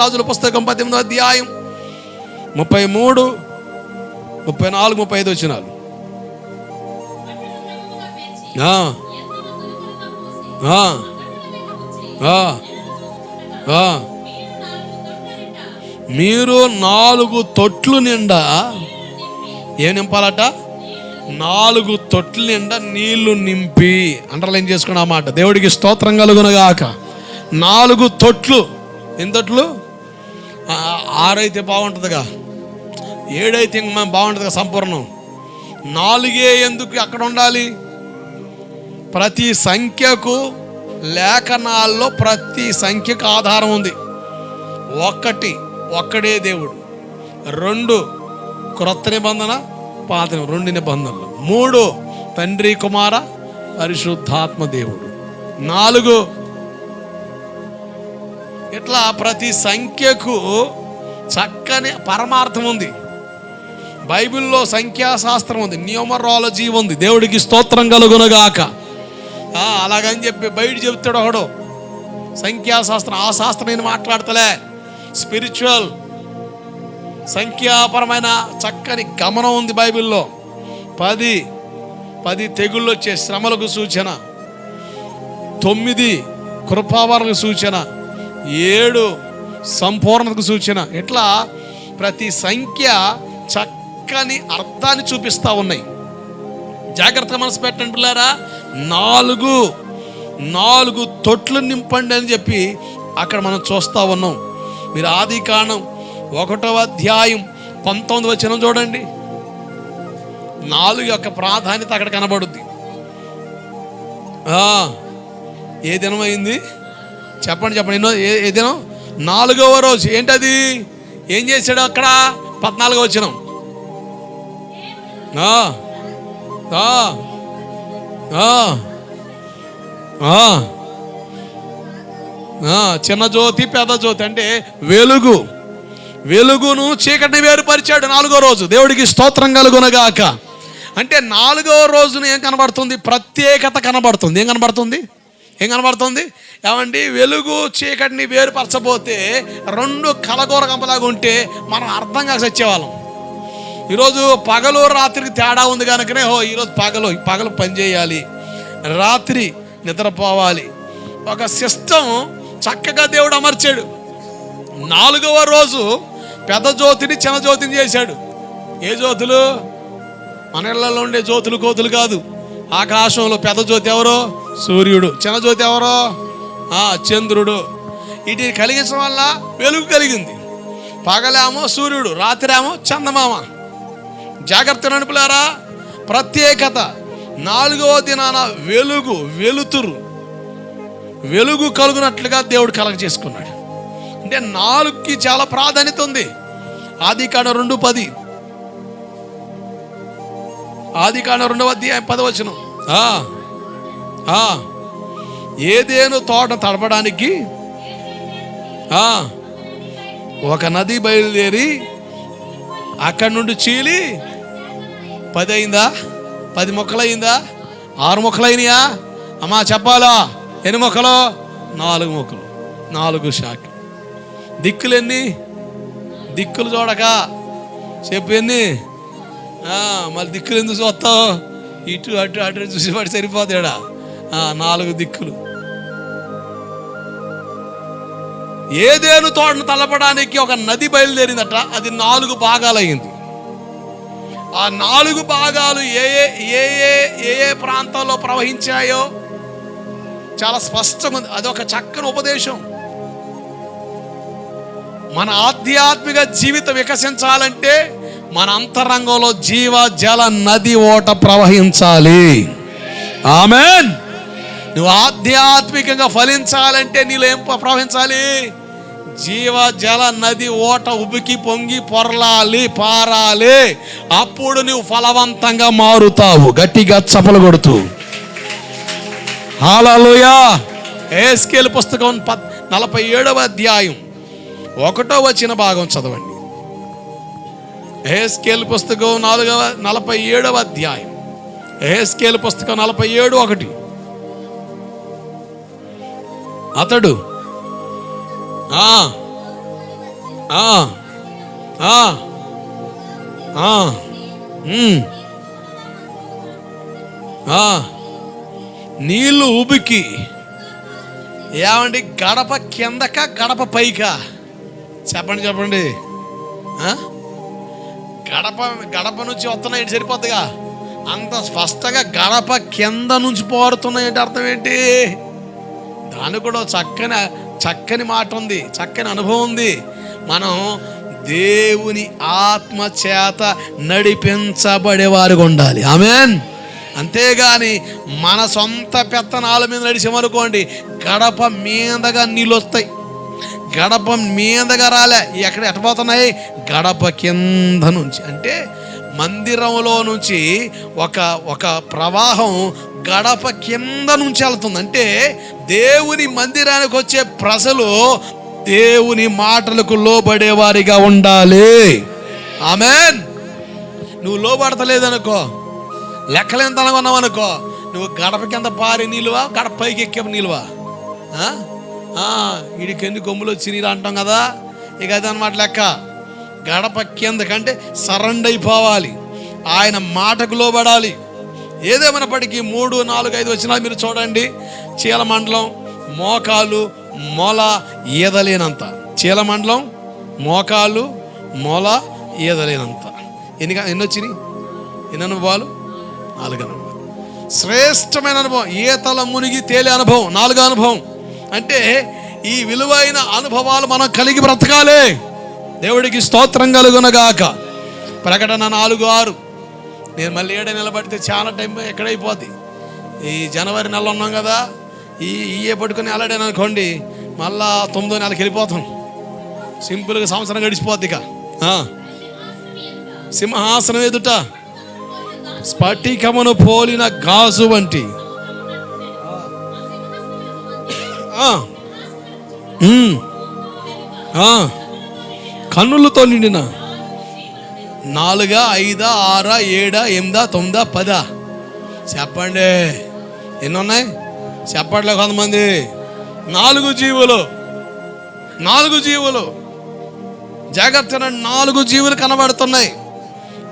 రాజుల పుస్తకం పద్దెనిమిదో అధ్యాయం. ముప్పై మూడు ముప్పై నాలుగు ముప్పై ఐదు వచ్చినాలు. ఆ, ఆ, మీరు నాలుగు తొట్లు నిండా ఏం నింపాలట? నాలుగు తొట్లు నిండా నీళ్ళు నింపి. అండర్లైన్ చేసుకున్న మాట. దేవుడికి స్తోత్రం కలుగునగాక. నాలుగు తొట్లు. ఎన్ని తొట్లు? ఆరైతే బాగుంటుందిగా. ఏడైతే ఇంక బాగుంటుందిగా సంపూర్ణం. నాలుగే ఎందుకు అక్కడ ఉండాలి? ప్రతి సంఖ్యకు లేఖనాల్లో ప్రతి సంఖ్యకు ఆధారం ఉంది. ఒక్కటి ఒక్కడే దేవుడు. రెండు క్రొత్త నిబంధన పాత రెండు నిబంధనలు. మూడు తండ్రి కుమార పరిశుద్ధాత్మ దేవుడు. నాలుగు ఇట్లా ప్రతి సంఖ్యకు చక్కని పరమార్థం ఉంది. బైబిల్లో సంఖ్యాశాస్త్రం ఉంది. న్యూమరాలజీ ఉంది. దేవుడికి స్తోత్రం కలుగునగాక. అలాగని చెప్పి బయట చెప్తాడు ఒకడు. సంఖ్యాశాస్త్రం ఆ శాస్త్రం నేను మాట్లాడతలే. స్పిరిచువల్ సంఖ్యాపరమైన చక్కని గమనం ఉంది బైబిల్లో. పది పది తెగుళ్ళు వచ్చే శ్రమలకు సూచన. తొమ్మిది కృపావరకు సూచన. ఏడు సంపూర్ణతకు సూచన. ఇట్లా ప్రతి సంఖ్య చక్కని అర్థాన్ని చూపిస్తూ ఉన్నాయి. జాగ్రత్త మనసు పెట్టండి పిల్లారా. నాలుగు నాలుగు తొట్లు నింపండి అని చెప్పి అక్కడ మనం చూస్తూ ఉన్నాం. మీరు ఆది కాణం ఒకటవ అధ్యాయం పంతొమ్మిది వచ్చిన చూడండి. నాలుగు యొక్క ప్రాధాన్యత అక్కడ కనబడుద్ది. ఏ దినమైంది? అయింది చెప్పండి చెప్పండి. ఎన్నో ఏ దినం? నాలుగవ రోజు. ఏంటది? ఏం చేశాడు అక్కడ? పద్నాలుగో వచ్చిన ఆ, చిన్న జ్యోతి పెద్ద జ్యోతి అంటే వెలుగు. వెలుగును చీకటిని వేరుపరిచాడు నాలుగో రోజు. దేవుడికి స్తోత్రం కలుగునగాక. అంటే నాలుగో రోజున ఏం కనబడుతుంది? ప్రత్యేకత కనబడుతుంది. ఏం కనబడుతుంది? ఏం కనబడుతుంది? ఏమండి? వెలుగు చీకటిని వేరుపరచబోతే రెండు కలగూర గంపలాగా ఉంటే మనం అర్థం కాక వచ్చేవాళ్ళం ఈరోజు పగలు రాత్రికి తేడా ఉంది కనుకనే హో ఈరోజు పగలు పగలు పనిచేయాలి రాత్రి నిద్రపోవాలి. ఒక సిస్టమ్ చక్కగా దేవుడు అమర్చాడు. నాలుగవ రోజు పెద్ద జ్యోతిని చిన్న జ్యోతిని చేశాడు. ఏ జ్యోతులు? మన ఇళ్ళలో ఉండే జ్యోతులు కోతులు కాదు. ఆకాశంలో పెద్ద జ్యోతి ఎవరో? సూర్యుడు. చిన్న జ్యోతి ఎవరో? ఆ, చంద్రుడు. వీటిని కలిగించడం వల్ల వెలుగు కలిగింది. పగలేమో సూర్యుడు రాత్రేమో చందమామ. జాగ్రత్త నడుపులారా. ప్రత్యేకత. నాలుగవ దినాన వెలుగు వెలుతురు. వెలుగు కలుగునట్లుగా దేవుడు కలగ చేసుకున్నాడు. అంటే నాలుగుకి చాలా ప్రాధాన్యత ఉంది. ఆది కాడ రెండు పది. ఆది కాడ రెండవ అధ్యాయం పదవచనం. ఆ, ఏదేను తోట తడపడానికి? ఆ, ఒక నది బయలుదేరి అక్కడి నుండి చీలి పది అయిందా? పది మొక్కలయిందా ఆరు మొక్కలైనయా అయినాయా? అమ్మా చెప్పాలా? ఎన్ని మొక్కలు? నాలుగు మొక్కలు. నాలుగు శాఖ దిక్కులు ఎన్ని? దిక్కులు చూడక. చెప్పు ఎన్ని? మళ్ళీ దిక్కులు ఎందుకు చూస్తావు? ఇటు అటు అటు చూసి వాడు సరిపోతాడా? నాలుగు దిక్కులు. ఏదేను తోటను తలపడానికి ఒక నది బయలుదేరిందట అది నాలుగు భాగాలయ్యింది. ఆ నాలుగు భాగాలు ఏ ఏ ఏ ఏ ఏ ప్రాంతాల్లో ప్రవహించాయో చాలా స్పష్టంగా ఉంది అదొక చక్కని ఉపదేశం. మన ఆధ్యాత్మిక జీవితం వికసించాలంటే మన అంతరంగంలో జీవ జల నది ఓట ప్రవహించాలి. ఆమెన్. నువ్వు ఆధ్యాత్మికంగా ఫలించాలంటే నీలో ఏం ప్రవహించాలి? జీవ జల నది ఓట ఉబికి పొంగి పొరలాలి పారాలి. అప్పుడు నువ్వు ఫలవంతంగా మారుతావు గట్టిగా చపలు కొడుతూ హాలలుయా. ఏస్కేల్ పుస్తకం పద్ నలభై ఏడవ అధ్యాయం. ఒకటో వచ్చిన భాగం చదవండి. ఏస్కేల్ పుస్తకం నాలుగవ నలభై ఏడవ అధ్యాయం. ఏస్కేల్ పుస్తకం నలభై ఏడు ఒకటి. అతడు. ఆ, ఆ, ఆ, ఆ, ఆ, నీళ్ళు ఉబికి ఏమండి? గడప కిందక గడప పైకా? చెప్పండి చెప్పండి. గడప గడప నుంచి వస్తున్నాయి సరిపోద్దిగా. అంత స్పష్టంగా గడప కింద నుంచి పోరుతున్నాయి ఏంటి అర్థం ఏంటి? కూడా చక్కని చక్కని మాట ఉంది చక్కని అనుభవం ఉంది. మనం దేవుని ఆత్మ చేత నడిపించబడేవారుగా ఉండాలి. ఆమెన్. అంతేగాని మన సొంత పెత్తనాల మీద నడిచామనుకోండి గడప మీదగా నీళ్ళు వస్తాయి. గడప మీదగా రాలే. ఎక్కడ ఎట్టబోతున్నాయి? గడప కింద నుంచి. అంటే మందిరంలో నుంచి ఒక ఒక ప్రవాహం గడప కింద నుంచి వెళ్తుంది. అంటే దేవుని మందిరానికి వచ్చే ప్రజలు దేవుని మాటలకు లోబడేవారిగా ఉండాలి. ఆమెన్. నువ్వు లోబడతలేదనుకో. లెక్కలేంత అనుకున్నావు అనుకో. నువ్వు గడప కింద పారి నిలువా గడప పైకి ఎక్కే నిలువా ఆ? ఆ, వీడికి నీళ్ళు కొమ్ములు అంటాం కదా? ఇక అదనమాట లెక్క. గడప కింద కంటే సరెండ్ అయిపోవాలి. ఆయన మాటకు లోబడాలి. ఏదేమైనప్పటికీ మూడు నాలుగు ఐదు వచ్చినా మీరు చూడండి. చీలమండలం మోకాలు మొల ఈదలేనంత చీలమండలం మోకాలు మొల ఈదలేనంత ఎన్ని ఎన్ని వచ్చినాయి? ఎన్ని అనుభవాలు? నాలుగు అనుభవాలు. శ్రేష్టమైన అనుభవం. ఈతల మునిగి తేలే అనుభవం? నాలుగో అనుభవం. అంటే ఈ విలువైన అనుభవాలు మనం కలిగి బ్రతకాలి. దేవుడికి స్తోత్రం కలుగునగాక. ప్రకటన నాలుగు ఆరు. నేను మళ్ళీ ఏడ నిలబడితే చాలా టైం ఎక్కడైపోద్ది. ఈ జనవరి నెల ఉన్నాం కదా ఈ ఈయే పట్టుకుని అలడాను అనుకోండి మళ్ళా తొమ్మిదో నెలకి వెళ్ళిపోతాం. సింపుల్గా సంవత్సరం గడిచిపోద్ది ఇక. సింహాసనం ఎదుట స్ఫటికమును పోలిన గాజు వంటి. కన్నులతో నిండిన నాలుగా ఐదా ఆరా ఏడా ఎనిమిదా తొమ్మిదా పదా. చెప్పండి. ఎన్ని ఉన్నాయి చెప్పట్లే కొంతమంది. నాలుగు జీవులు. నాలుగు జీవులు. జాగ్రత్త నాలుగు జీవులు కనబడుతున్నాయి.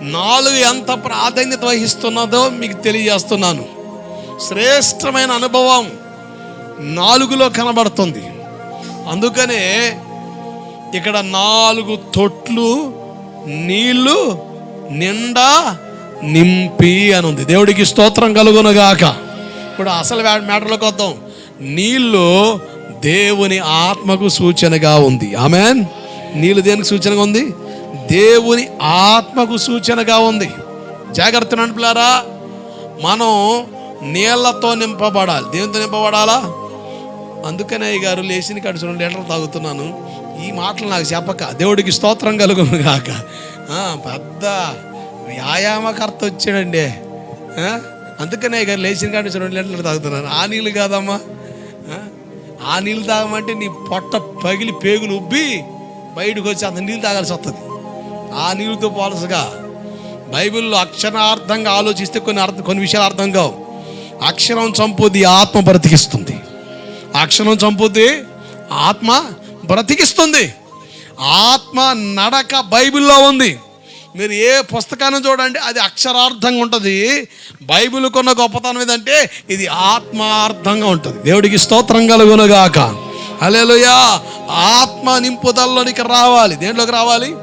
నాలుగు ఎంత ప్రాధాన్యత వహిస్తున్నదో మీకు తెలియజేస్తున్నాను. శ్రేష్టమైన అనుభవం నాలుగులో కనబడుతుంది. అందుకనే ఇక్కడ నాలుగు తొట్లు నీళ్ళు నిండా నింపి అని ఉంది. దేవుడికి స్తోత్రం కలుగునుగాక. ఇప్పుడు అసలు మ్యా- మ్యాటర్లోకి వద్దాం. నీళ్ళు దేవుని ఆత్మకు సూచనగా ఉంది. ఆమెన్? నీళ్ళు దేనికి సూచనగా ఉంది? దేవుని ఆత్మకు సూచనగా ఉంది. జాగ్రత్త నడుపులారా మనం నీళ్ళతో నింపబడాలి. దేనితో నింపబడాలా? అందుకనే గారు లేచిన కడుచు రెండు లీటర్లు తాగుతున్నాను. ఈ మాటలు నాకు చెప్పక. దేవుడికి స్తోత్రం కలుగును కాక పెద్ద వ్యాయామకర్త వచ్చాడండి. అందుకనే గారు లేచిన కానీ రెండు లీటర్లు తాగుతున్నాను. ఆ నీళ్ళు కాదమ్మా. ఆ, నీళ్ళు తాగమంటే నీ పొట్ట పగిలి పేగులు ఉబ్బి బయటకు వచ్చి అంత నీళ్ళు తాగాల్సి వస్తుంది ఆ నీళ్ళతో పోలసగా బైబిల్లో అక్షరార్థంగా ఆలోచిస్తే కొన్ని అర్థం కొన్ని విషయాలు అర్థం కావు. అక్షరం చంపుది ఆత్మ బ్రతికిస్తుంది. అక్షరం చంపుద్ది ఆత్మ బ్రతికిస్తుంది. ఆత్మ నడక బైబిల్లో ఉంది. మీరు ఏ పుస్తకాన్ని చూడండి అది అక్షరార్థంగా ఉంటుంది. బైబిల్ కొన్న గొప్పతనం ఏదంటే ఇది ఆత్మార్థంగా ఉంటుంది. దేవుడికి స్తోత్రం కలుగునుగాక. అలేలుయా ఆత్మ నింపుదల్లోనికి రావాలి. దేంట్లోకి రావాలి?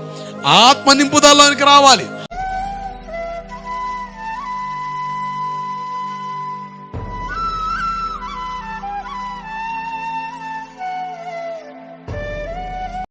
ఆత్మ నింపుదల్లోనికి రావాలి.